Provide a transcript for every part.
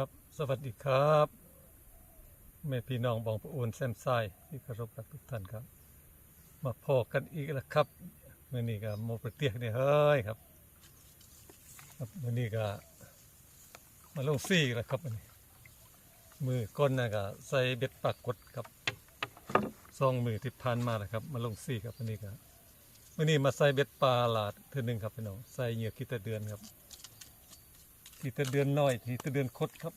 ครับ สวัสดีครับแม่พี่น้องบองประอูนแซมไซที่เคารพรักทุกท่านครับ มาพอกันอีกแล้วครับมื่อนี้ก็โมประเตียกเนี่ยเฮ้ยครับครับมื่อนี้ก็มาลงซี่แล้วครับมือนี้มือก้นนะก็ใส่เบ็ดปากกดครับซองมือที่ผ่านมาแล้วครับ มาลงซี่ครับมื่อนี้ก็มื่อนี้มาใส่เบ็ดปลาหลาดเท่านึงครับพี่น้องใส่เหยื่อกีตาเดือนครับ ขีตะเดือนน้อยขีตะเดือนคดครับ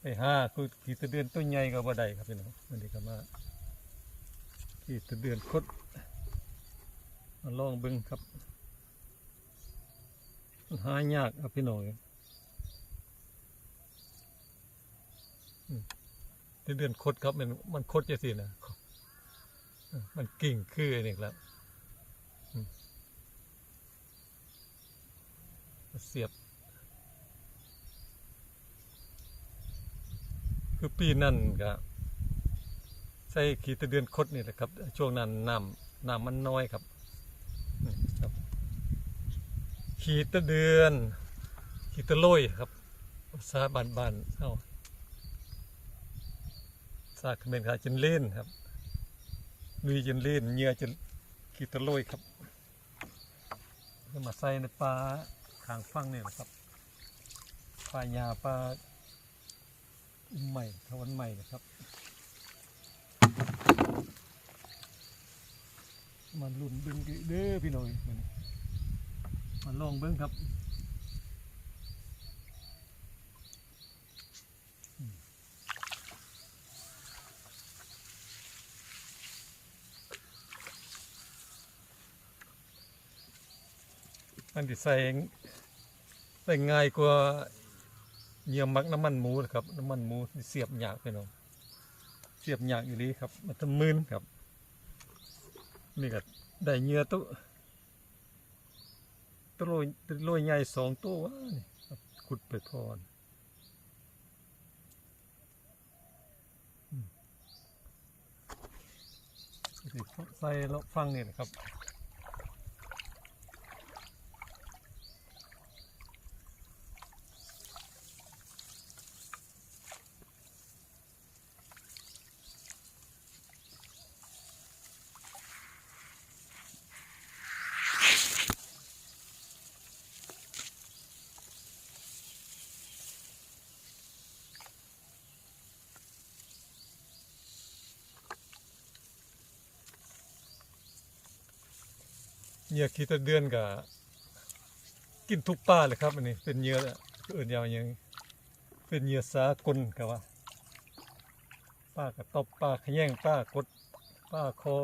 ไปห้าคือขีตะเดือนตัวใหญ่ก็บ่ได้ครับพี่น้องมันนี้ก็มาขีตะเดือนคดมาลองเบิ่งครับมันหายากครับพี่น้องตะเดือนคดครับมันมันคดจะสินะมันกิ่งคืออันนี้ครับเสียบ คือปีนั่นก็ใส่ขีตะเดือนคดนี่แหละครับ ช่วงนั้นน้ำน้ำมันน้อยครับครับ ขีตะเดือน ขีตะโลยครับภาษาบ้านบ้านเอ้าซาเขมรขาจินเล่นครับลุยจินเล่นเหยื่อจินขีตะโลยครับมาใส่ในปลาขางฟังนี่แหละครับปลายาปลา ใหม่ทวันใหม่นะครับมาลุ่นเบิ้งเด้อพี่น้อยมื้อนี้มาลองเบิ้งครับอันที่ใส่ใส่ง่ายกว่า เยื่อมักน้ำมันหมูนะครับ น้ำมันหมูเสียบหยากไปเนาะเสียบหยากอยู่ดีครับ มันจะมึนครับ นี่ก็ได้เหยื่อตัวตัวโรยตโรยใหญ่สองตัววะนี่ครับขุดไปพอนอืมสิใส่แล้วฟังนี่นะครับ เหยื่อขีตะเดือนกับกินทุกปลาเลยครับอันนี้เป็นเหยื่อเอื่นยาวยังเป็นเหยื่อสากลครับว่าปลากระตบปลาขะแยงปลากดปลาคอ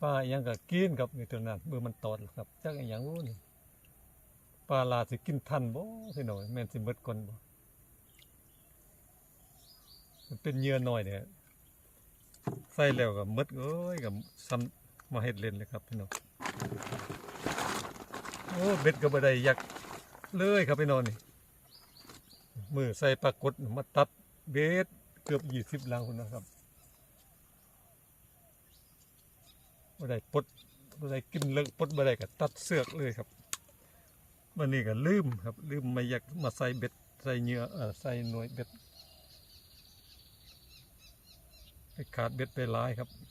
ปลายังกับกินครับในตัวนั้นเบื่อมันตอดครับจักอย่างรู้นี่ปลาลาสิกินทันบ่พี่น้อยแม่นสิมดก่อนบ่มันเป็นเหยื่อน้อยเนี่ยใส่แล้วก็หมดเอ้ยกับซ้ำ มาเฮ็ดเล่นเลยครับพี่น้องโอ้เบ็ดก็บ่ไดยักเลยครับพี่น้องนี่มือใส่ปากดมาตัดเบ็ดเกือบยี่สิบลังคุณนะครับบ่ได้ปดบ่ได้กินเลิกปดบ่ได้ก็ตัดเสือกเลยครับวันนี้ก็ลืมครับ ลืมมาอยากมาใส่เบ็ดใส่เหยื่อเออใส่หน่วยเบ็ดขาดเบ็ดไปหลายครับ เนี่ย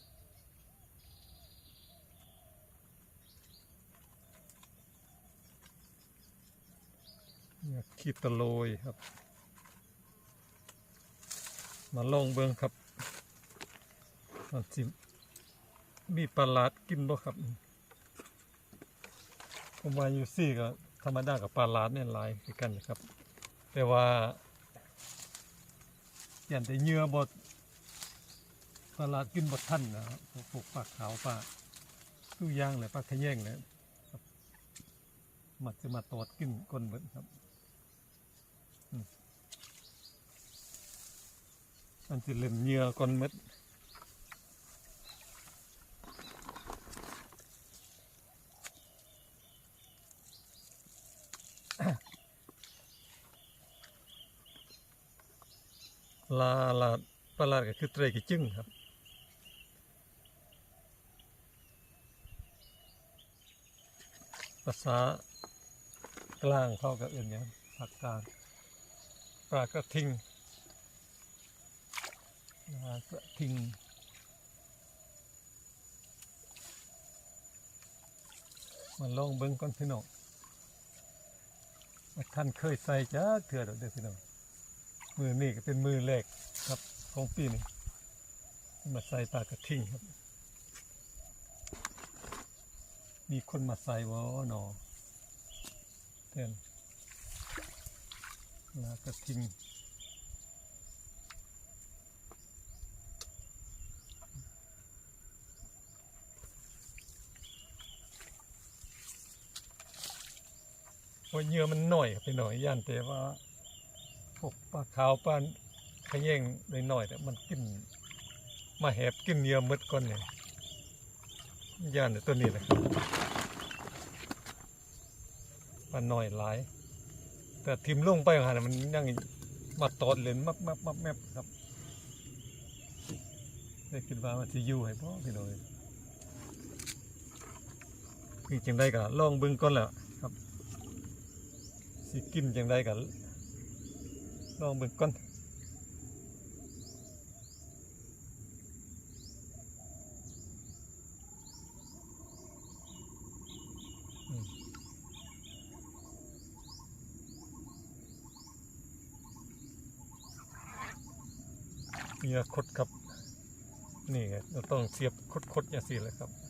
ขีดตะโลยครับ มาลองเบิ้งครับมันสิมีปลาลาดกินบ่ครับ ผมว่าอยู่ซี่ก็ธรรมดากับปลาลาดเนี่ยหลายคือกันนะครับ แต่ว่าอย่างแต่เหยื่อบดตลาดกินบดท่านนะครับพวกพวกปลาขาวปลาตู้ย่างเลยปลาขะแยงเลยมันจะมาตอดกินก้นเบิดครับอืม มันจะเล่นเหยื่อก้นเม็ดลาลาปลาลาดก็คือเตรกิจึงครับภาษากลางเขากับอื่นหยังภาคกลางปลากระทิง ปลากระทิงมาลองเบิ่งก่อนพี่น้องท่านเคยใส่จ้าเถื่อดเด้อพี่น้องมือนี่ก็เป็นมือแรกครับของปีนี้มาใส่ปลากระทิงครับ มีคนมาใส่วอหนอเตือนลากระทิง ว่าเหยื่อมันหน่อยไปหน่อยย่านแต่ว่าพวกปลาขาวปลาขะแยงได้หน่อยแต่มันกิน มาแหบกินเหยื่อมดก่อนเนี่ยย่านตัวนี้แหละปลาหน่อยหลาย แต่ทิมลงไปหันมันยังมาตอดเลนมับมับมับแมบครับได้คิดว่ามันจะอยู่ให้พ่อพี่น้อยคือจังได้ก็ลองบิ่งก่อนแหละ สิกินจังได้ก็ลองเบิ่งก่อนเหยื่อคดครับ นี่เราต้องเสียบคดๆอย่างสี่เลยครับ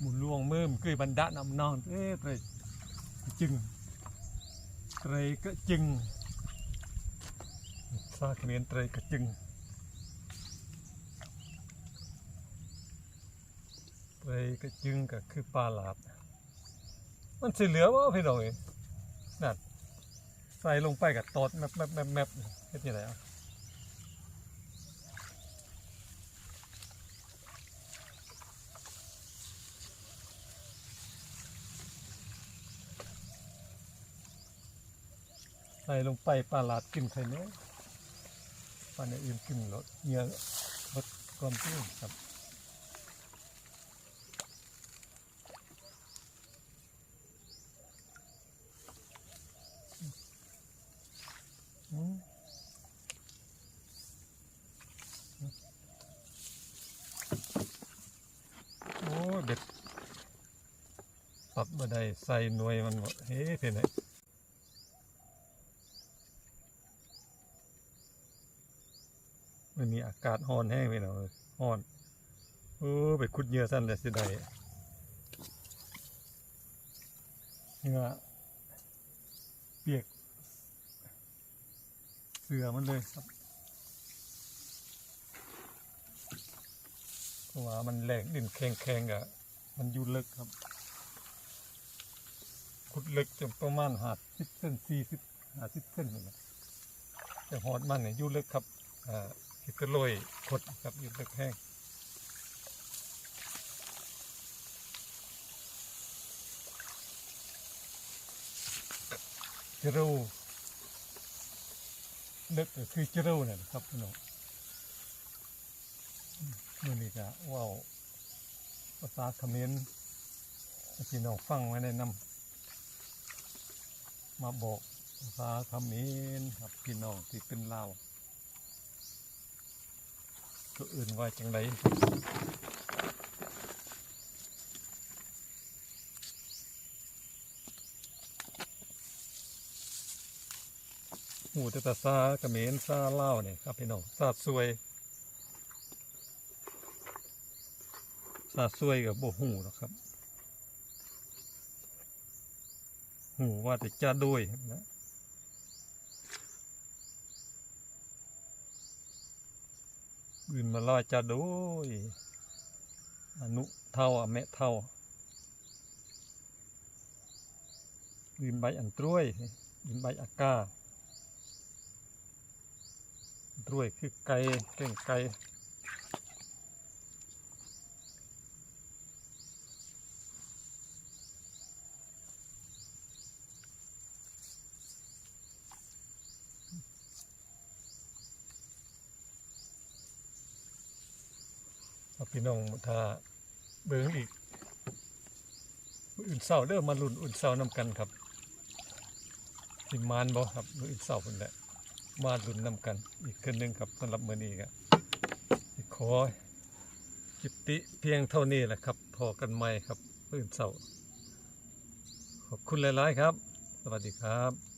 หมุนลวงมือมนคือบันดานำนอนเอ๊ะเตรจึงเตรก็จึงซาเขมียนเตรก็จึงเตรก็จึงก็คือปลาหลาบมันสิเหลือวะพี่น้องเอ้ยนั่นใส่ลงไปกับตอดแมบแมบแมบแมบเฮ็ดยังไงอะ ส่ลงไปปลาหลาดกินไข่เนื้อปลาเนื้ออื่นกินรสเนื้อรสก่อนที่ครับโอ้เบ็ดปรับมาได้ใส่หน่วยมันหมดเฮ้เพื่อนไมันมีอากาศร้อนแห้งไปหน่อยร้อนโอ้ไปขุดเหยื่อสั้นเลยสิได้เหยื่อเปียก เสือมันเลยครับเพราะว่ามันแหลกดินแข็งๆอะมันอยู่ลึกครับ ขุดลึกจนประมาณหาสิบเส้นสี่สิบหาสิบเส้นนี่แหละแต่หอดมันเนี่ยอยู่ลึกครับอ่า ที่ก็โรยขดครับอยู่ตะแห้งจรูเล็กคือจรูนี่นะครับพี่น้องอืมมื่อนี้ก็ว่าวภาษาเขมรให้พี่น้องฟังไว้ในนำมาบอกภาษาเขมรครับพี่น้องที่เป็นลาว ตัวอื่นว่าจังไรหูแตตาซากระเมนซาเล่าเนี่ยครับพี่น้องซาดซวยซาดซวยกับโบหูหรอครับหูว่าแต่จะด้วยนะ อื่นมาลอยจะโดยอนุเท่าอะแม่เท่าอื่นใบอันตรวยอื่นใบอากาตรวยคือไก่เก่งไก่ พี่น้องถ้าเบิ่งอีกออื่นเช้าเด้อมาลุ้นอุ่นเช้านำกันครับสิมานบ่ครับอื่นเช้าพุ่นแหละมาลุ้นนำกัน อีกคืนนึงครับสำหรับมื้อนี้ก็สิขอจุติเพียงเท่านี้แหละครับ พอกันใหม่ครับอื่นเช้าขอบคุณหลาย ๆ ครับ สวัสดีครับ